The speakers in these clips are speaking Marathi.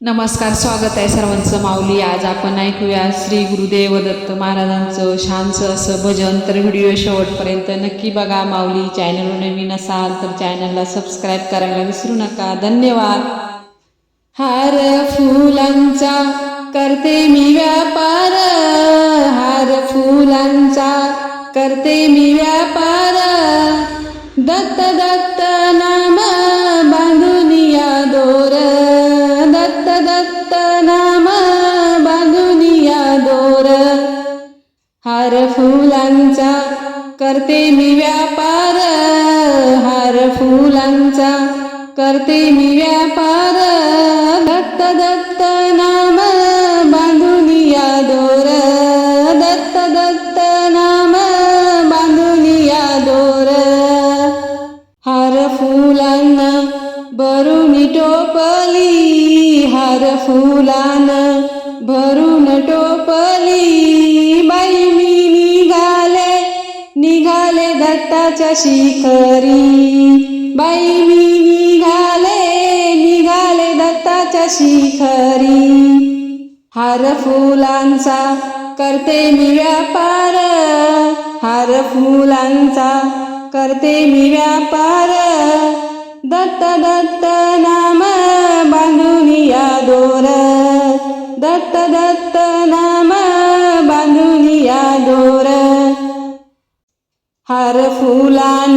नमस्कार स्वागत आहे सर्वांचं. माऊली आज आपण ऐकूया श्री गुरुदेव दत्त महाराजांचं छानसं असं भजन. तर व्हिडिओ शेवटपर्यंत नक्की बघा. माऊली चॅनलवर नवीन असाल तर चॅनलला सबस्क्राईब करायला विसरू नका. धन्यवाद. हार फुलांचा करते मी व्यापार. हार फुलांचा करते मी व्यापार. दत्त दत्त ना नाम बांधुनिया दोर. हार फुलांचा करते मी व्यापार. हार फुलांचा करते मी व्यापार. फुलान भरून टोपली. बाई मी निघाले निघाले दत्ताच्या शिखरी. बाई मी निघाले निघाले दत्ताच्या शिखरी. हार फुलांचा करते मी व्यापार हार फुलांचा करते मी व्यापार. दत्त दत्त नाम बांधून या दोर दत्त दत्त नाम बांधून या दोर हार फुलान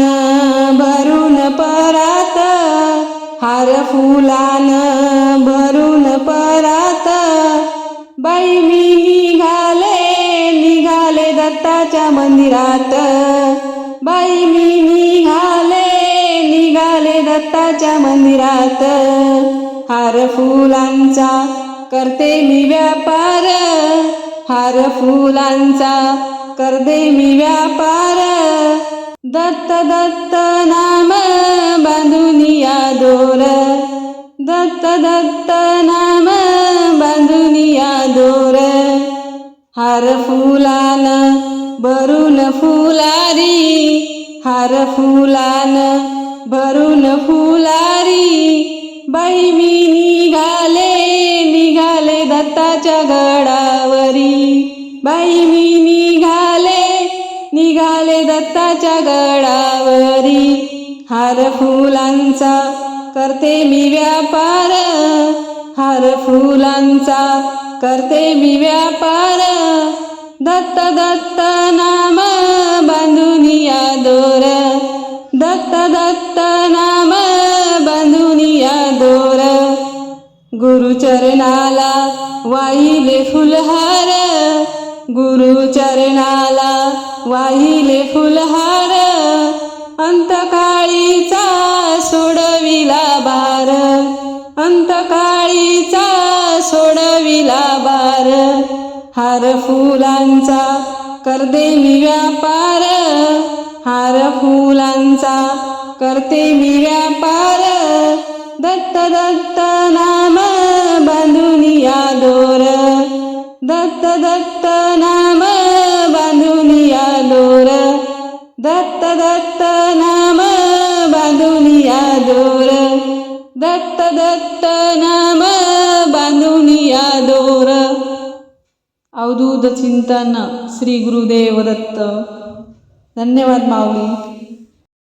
भरून परात. हार फुलान भरून परात. बाई मी निघाले निघाले दत्ताच्या मंदिरात. बाई मी फुलांचा करते मी व्यापार. हार फुलांचा करते मी व्यापार. दत्त दत्त नाम बांधून या दोर. दत्त दत्त नाम बांधून या दोर. हार फुलान भरून फुलारी. हार फुलान भरून फुलारी. बाई मी निघाले निघाले दत्ताच्या गडावरी. बाई मी निघाले निघाले दत्ताच्या गडावरी. हार फुलांचा करते मी व्यापार हार फुलांचा करते मी व्यापार. दत्त दत्त नाम बांधून या दोर. दत्त दत्त नाम बांधून या दोर. गुरुचरणाला वाहिले फुलहार गुरुचरणाला वाहिले फुलहार अंतकाळीचा सोडविला भार अंतकाळीचा सोडविला बार हार फुलांचा करते मी व्यापार हार फुलांचा करते मी व्यापार. दत्त दत्त नाम बांधून या दोर दत्त दत्त नाम बांधून या दोर दत्त दत्त नाम बांधून या दोर दत्त दत्त नाम बांधून या